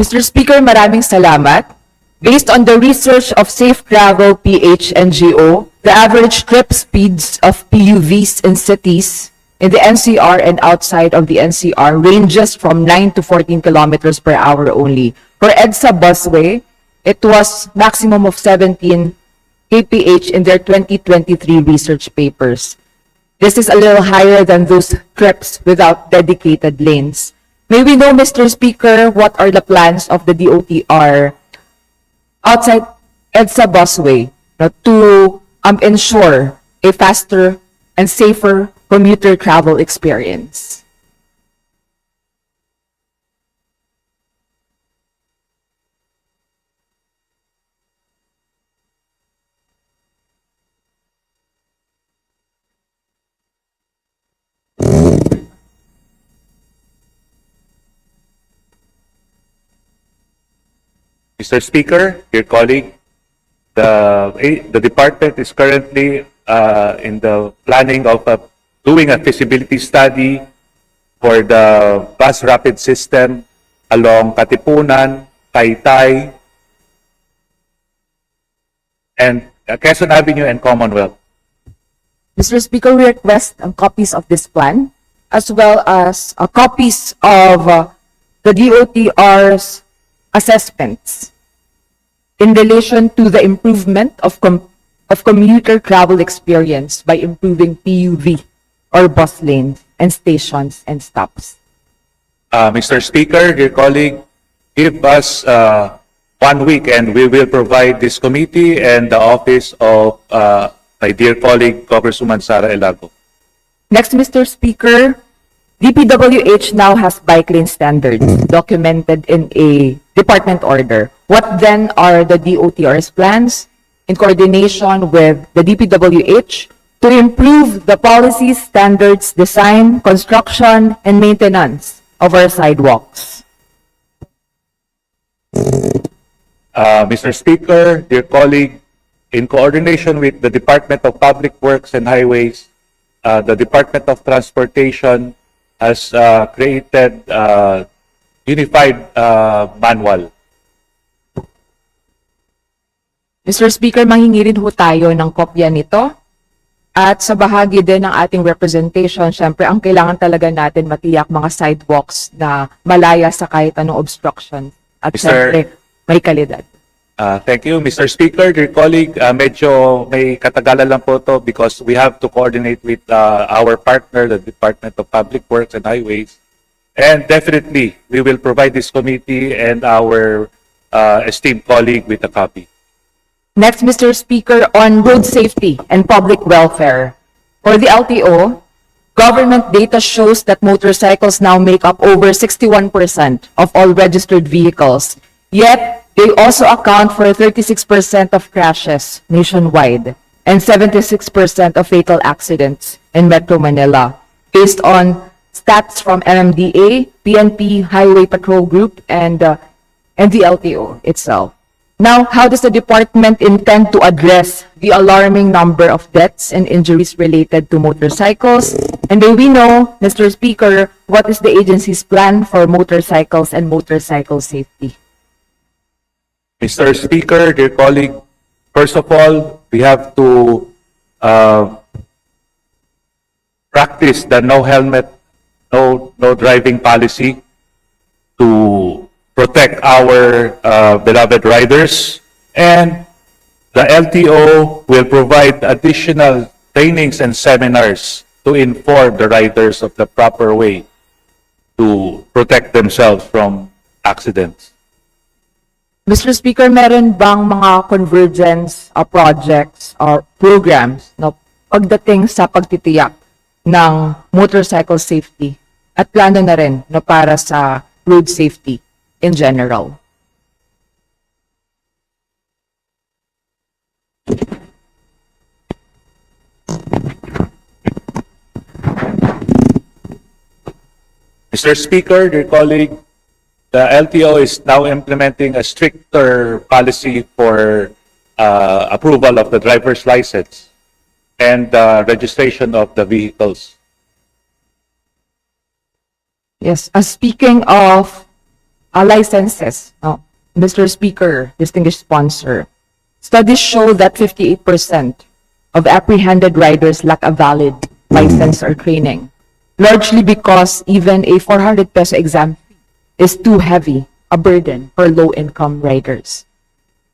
Mr. Speaker, maraming salamat. Based on the research of Safe Travel PH NGO, the average trip speeds of PUVs in cities in the NCR and outside of the NCR ranges from 9 to 14 kilometers per hour only. For EDSA busway, it was maximum of 17 kph in their 2023 research papers. This is a little higher than those trips without dedicated lanes. May we know, Mr. Speaker, what are the plans of the DOTR outside EDSA busway to um, ensure a faster and safer commuter travel experience? Mr. Speaker, dear colleague, the, eh, the department is currently uh, in the planning of uh, doing a feasibility study for the bus rapid system along Katipunan, Taytay, and uh, Quezon Avenue and Commonwealth. Mr. Speaker, we request um, copies of this plan as well as uh, copies of uh, the DOTR's assessments in relation to the improvement of com- of commuter travel experience by improving PUV or bus lanes and stations and stops. Uh, Mr. Speaker, dear colleague, give us uh, one week and we will provide this committee and the office of uh, my dear colleague, Congresswoman Sara Elago. Next, Mr. Speaker, DPWH now has bike lane standards documented in a department order. What then are the DOTR's plans in coordination with the DPWH to improve the policies, standards, design, construction, and maintenance of our sidewalks? Uh, Mr. Speaker, dear colleague, in coordination with the Department of Public Works and Highways, uh, the Department of Transportation has uh, created uh, unified uh, manual. Mr. Speaker, manghingi rin ho tayo ng kopya nito. At sa bahagi din ng ating representation, syempre, ang kailangan talaga natin matiyak mga sidewalks na malaya sa kahit anong obstruction. At Mr. syempre, may kalidad. Uh, thank you, Mr. Speaker, dear colleague. Uh, medyo may katagalan lang po to because we have to coordinate with uh, our partner, the Department of Public Works and Highways. And definitely, we will provide this committee and our uh, esteemed colleague with a copy. Next, Mr. Speaker, on road safety and public welfare. For the LTO, government data shows that motorcycles now make up over 61% of all registered vehicles. Yet, they also account for 36% of crashes nationwide and 76% of fatal accidents in Metro Manila, based on stats from MMDA, PNP Highway Patrol Group, and, uh, and the LTO itself. Now, how does the department intend to address the alarming number of deaths and injuries related to motorcycles? And may we know, Mr. Speaker, what is the agency's plan for motorcycles and motorcycle safety? Mr. Speaker, dear colleague, first of all, we have to uh, practice the no helmet, no, no driving policy to protect our uh, beloved riders. And the LTO will provide additional trainings and seminars to inform the riders of the proper way to protect themselves from accidents. Mr. Speaker, meron bang mga convergence uh, projects or programs no, pagdating sa pagtitiyak ng motorcycle safety at plano na rin no, para sa road safety in general? Mr. Speaker, dear colleague, the LTO is now implementing a stricter policy for uh, approval of the driver's license and uh, registration of the vehicles. Yes, uh, speaking of uh, licenses, no? Mr. Speaker, distinguished sponsor, studies show that 58% of apprehended riders lack a valid license or training, largely because even a 400 peso exam is too heavy a burden for low-income riders.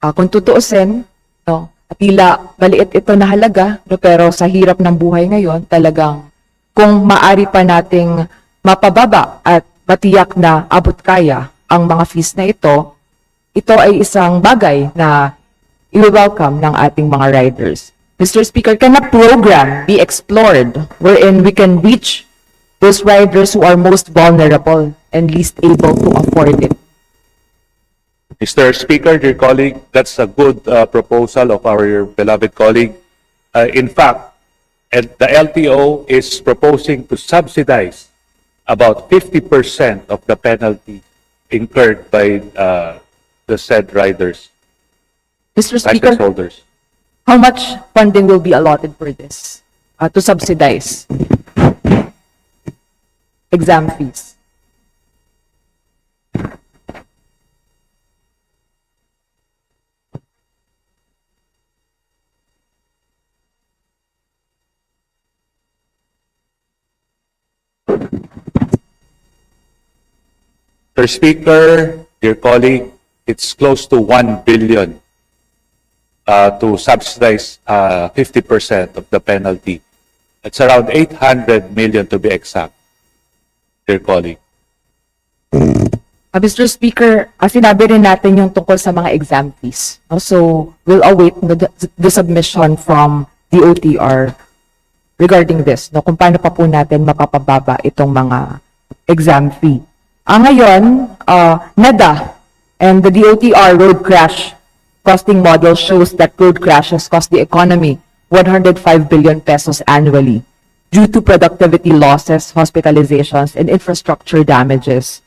Ah, kung tutuusin, no, tila maliit ito na halaga, pero sa hirap ng buhay ngayon, talagang kung maari pa nating mapababa at matiyak na abot kaya ang mga fees na ito, ito ay isang bagay na i-welcome ng ating mga riders. Mr. Speaker, can a program be explored wherein we can reach those riders who are most vulnerable and least able to afford it? Mr. Speaker, dear colleague, that's a good uh, proposal of our beloved colleague. Uh, In fact, and the LTO is proposing to subsidize about 50% of the penalty incurred by uh, the said riders, Mr. license Speaker, holders. how much funding will be allotted for this uh, to subsidize exam fees? Mr. Speaker, dear colleague, it's close to 1 billion uh, to subsidize uh, 50% of the penalty. It's around 800 million to be exact, dear colleague. Uh, Mr. Speaker, uh, sinabi rin natin yung tungkol sa mga exam fees. no? So, we'll await the, the submission from the OTR regarding this, no? kung paano pa po natin mapapababa itong mga exam fee. Ah, ngayon, uh, NEDA and the DOTR road crash costing model shows that road crashes cost the economy 105 billion pesos annually due to productivity losses, hospitalizations, and infrastructure damages.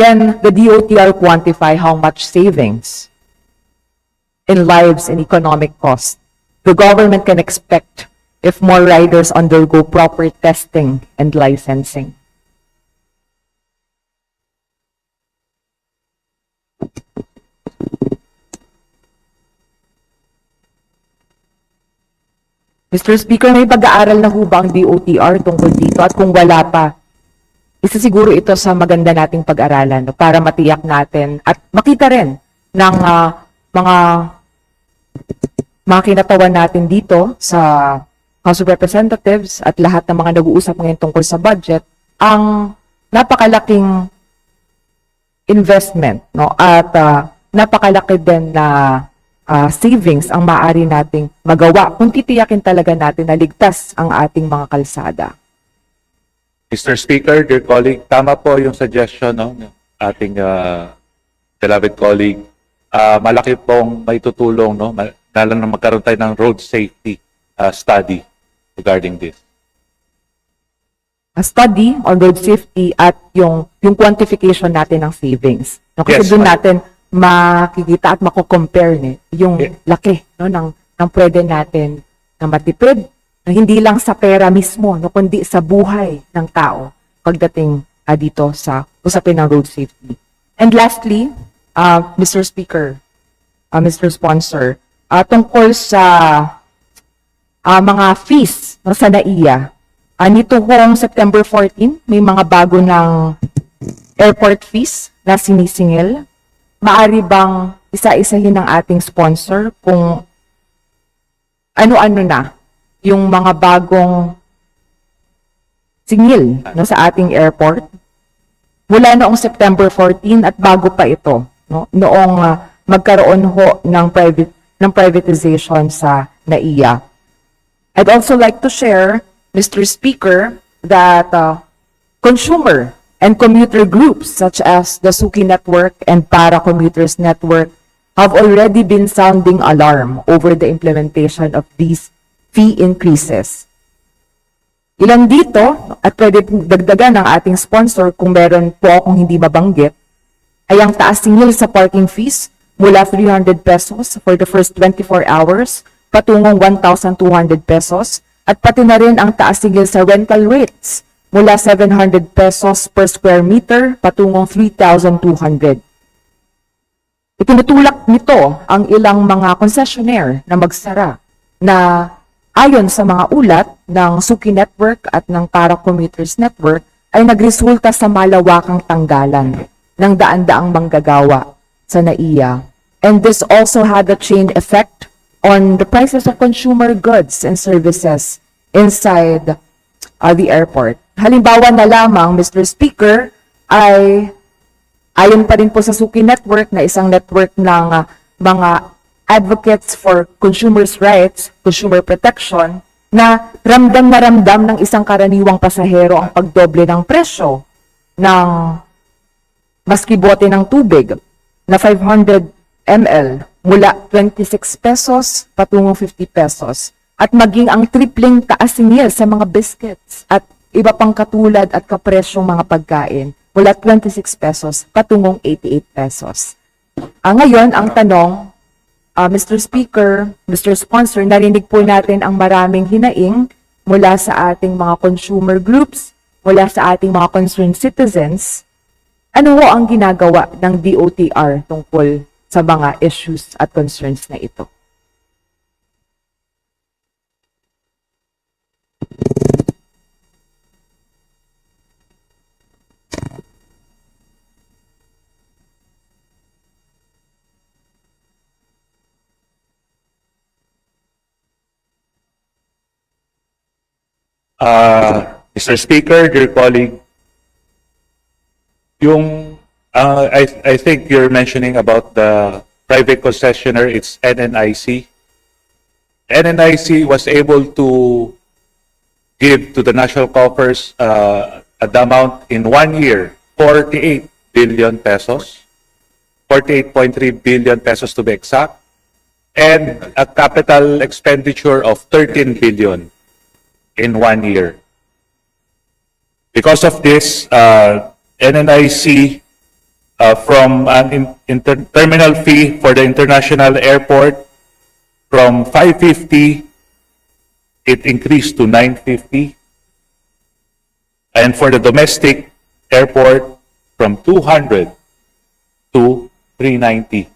Can the DOTR quantify how much savings in lives and economic costs the government can expect if more riders undergo proper testing and licensing? Mr. Speaker, may pag-aaral na ho ba ang DOTR tungkol dito? At kung wala pa, isa siguro ito sa maganda nating pag-aralan no, para matiyak natin at makita rin ng ah, mga mga kinatawan natin dito sa House of Representatives at lahat ng mga nag-uusap ngayon tungkol sa budget ang napakalaking investment no at ah, napakalaki din na ah, savings ang maaari nating magawa kung titiyakin talaga natin na ligtas ang ating mga kalsada. Mr. Speaker, dear colleague, tama po yung suggestion no, ng ating uh, beloved colleague. Ah, malaki pong may tutulong, no, lalo na magkaroon tayo ng road safety uh, study regarding this. a study on road safety at yung yung quantification natin ng savings. No, kasi Yes, doon natin makikita at mako-compare ni yung Yeah. laki no ng ng pwede natin na matipid na hindi lang sa pera mismo no kundi sa buhay ng tao pagdating ah, dito sa usapin ng road safety. And lastly, uh, Mr. Speaker, uh, Mr. Sponsor, uh, tungkol sa ah, mga fees no, sa NAIA. Ah, nito hong September 14, may mga bago ng airport fees na sinisingil. Maari bang isa-isahin ng ating sponsor kung ano-ano na yung mga bagong singil no, sa ating airport? Mula noong September 14 at bago pa ito, no, noong ah, magkaroon ho ng private ng privatization sa NAIA. I'd also like to share, Mr. Speaker, that uh, consumer and commuter groups such as the Suki Network and Para Commuters Network have already been sounding alarm over the implementation of these fee increases. Ilan dito, at pwede dagdagan ng ating sponsor kung meron po akong hindi mabanggit, ay ang taas singil sa parking fees mula 300 pesos for the first 24 hours patungong 1,200 pesos at pati na rin ang taas singil sa rental rates mula 700 pesos per square meter patungong 3,200 Itinutulak nito ang ilang mga concessionaire na magsara na ayon sa mga ulat ng Suki Network at ng Para Commuters Network ay nagresulta sa malawakang tanggalan ng daan-daang manggagawa sa NAIA. And this also had a chain effect on the prices of consumer goods and services inside uh, the airport. Halimbawa na lamang, Mr. Speaker, ay ayon pa rin po sa Suki Network na isang network ng uh, mga advocates for consumers' rights, consumer protection, na ramdam na ramdam ng isang karaniwang pasahero ang pagdoble ng presyo ng maski bote ng tubig na 500 ml mula 26 pesos patungong 50 pesos at maging ang tripling taas niya sa mga biscuits at iba pang katulad at kapresyong mga pagkain mula 26 pesos patungong 88 pesos. Ah, ngayon, ang tanong, ah, Mr. Speaker, Mr. Sponsor, narinig po natin ang maraming hinaing mula sa ating mga consumer groups, mula sa ating mga concerned citizens, ano ho ang ginagawa ng DOTR tungkol sa mga issues at concerns na ito? Uh, Mr. Speaker, dear colleague, yung, uh, I, I think you're mentioning about the private concessionaire, it's NNIC. NNIC was able to give to the national coffers, uh, the amount in one year, 48 billion pesos, 48.3 billion pesos to be exact, and a capital expenditure of 13 billion in one year. Because of this, uh, NNIC, uh, from an in- inter- terminal fee for the international airport, from 550, it increased to 950. And for the domestic airport, from 200 to 390.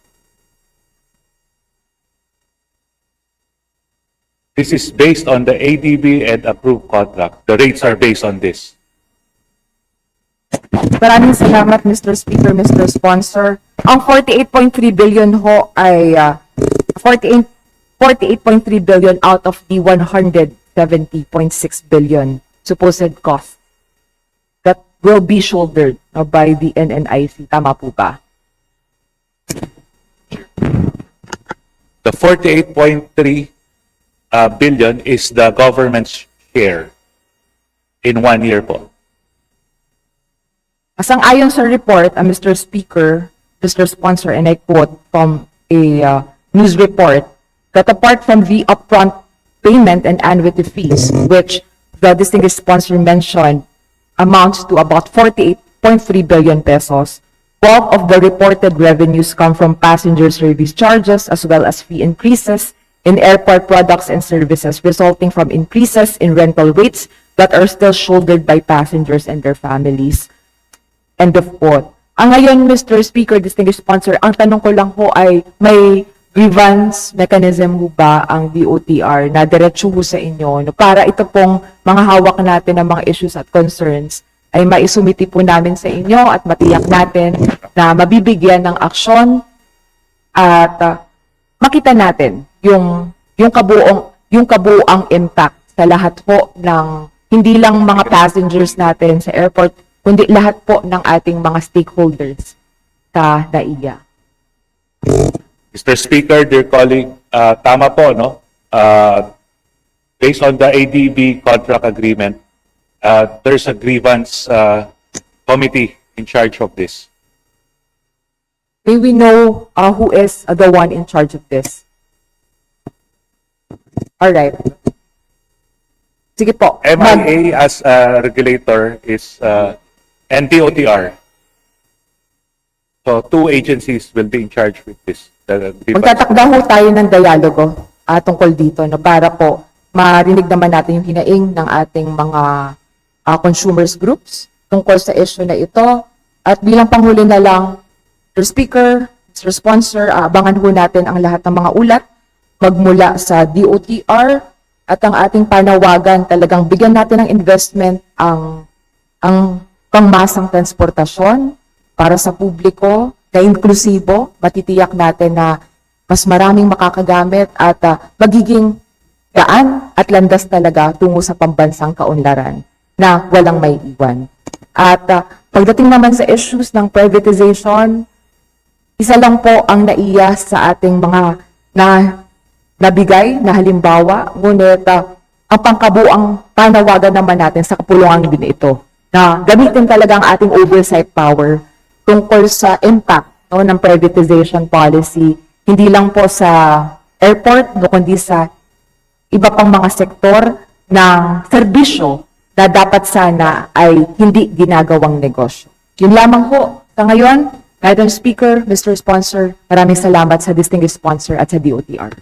This is based on the ADB and approved contract. The rates are based on this. Maraming salamat, Mr. Speaker, Mr. Sponsor. Ang 48.3 billion ho ay 48 48.3 billion out of the 170.6 billion supposed cost that will be shouldered uh, by the NNIC. Tama po ba? The 48.3 uh, billion is the government's share in one year po. Asang ayon sa report, uh, Mr. Speaker, Mr. Sponsor, and I quote from a uh, news report, that apart from the upfront payment and annuity fees, which the distinguished sponsor mentioned amounts to about 48.3 billion pesos, bulk of the reported revenues come from passenger service charges as well as fee increases in airport products and services resulting from increases in rental rates that are still shouldered by passengers and their families. End of quote. Ang ngayon, Mr. Speaker, distinguished sponsor, ang tanong ko lang ho ay may grievance mechanism ho ba ang DOTR na diretso ho sa inyo no, para ito pong mga hawak natin ng mga issues at concerns ay maisumiti po namin sa inyo at matiyak natin na mabibigyan ng aksyon at ah, makita natin yung yung kabuong yung kabuang impact sa lahat po ng hindi lang mga passengers natin sa airport kundi lahat po ng ating mga stakeholders sa NAIA. Mr. Speaker, dear colleague, uh, tama po, no? Uh, based on the ADB contract agreement, uh, there's a grievance uh, committee in charge of this. May we know uh, who is uh, the one in charge of this? Alright. Sige po. MIA as a regulator is uh, NDOTR. So two agencies will be in charge with this. The- the- Magtatakda ho tayo ng dialogo uh, tungkol dito no, para po marinig naman natin yung hinaing ng ating mga uh, consumers groups tungkol sa issue na ito. At bilang panghuli na lang, Mr. Speaker, Mr. Sponsor, abangan ho natin ang lahat ng mga ulat magmula sa DOTR at ang ating panawagan talagang bigyan natin ng investment ang ang pangmasang transportasyon para sa publiko na inklusibo, matitiyak natin na mas maraming makakagamit at ah, magiging daan at landas talaga tungo sa pambansang kaunlaran na walang may iwan. At ah, pagdating naman sa issues ng privatization, isa lang po ang naiya sa ating mga na nabigay na halimbawa, ngunit ah, ang pangkabuang panawagan naman natin sa kapulungan din ito na gamitin talaga ang ating oversight power tungkol sa impact no, ng privatization policy, hindi lang po sa airport, no, kundi sa iba pang mga sektor ng serbisyo na dapat sana ay hindi ginagawang negosyo. Yun lamang po. Sa ngayon, Madam Speaker, Mr. Sponsor, maraming salamat sa distinguished sponsor at sa DOTR.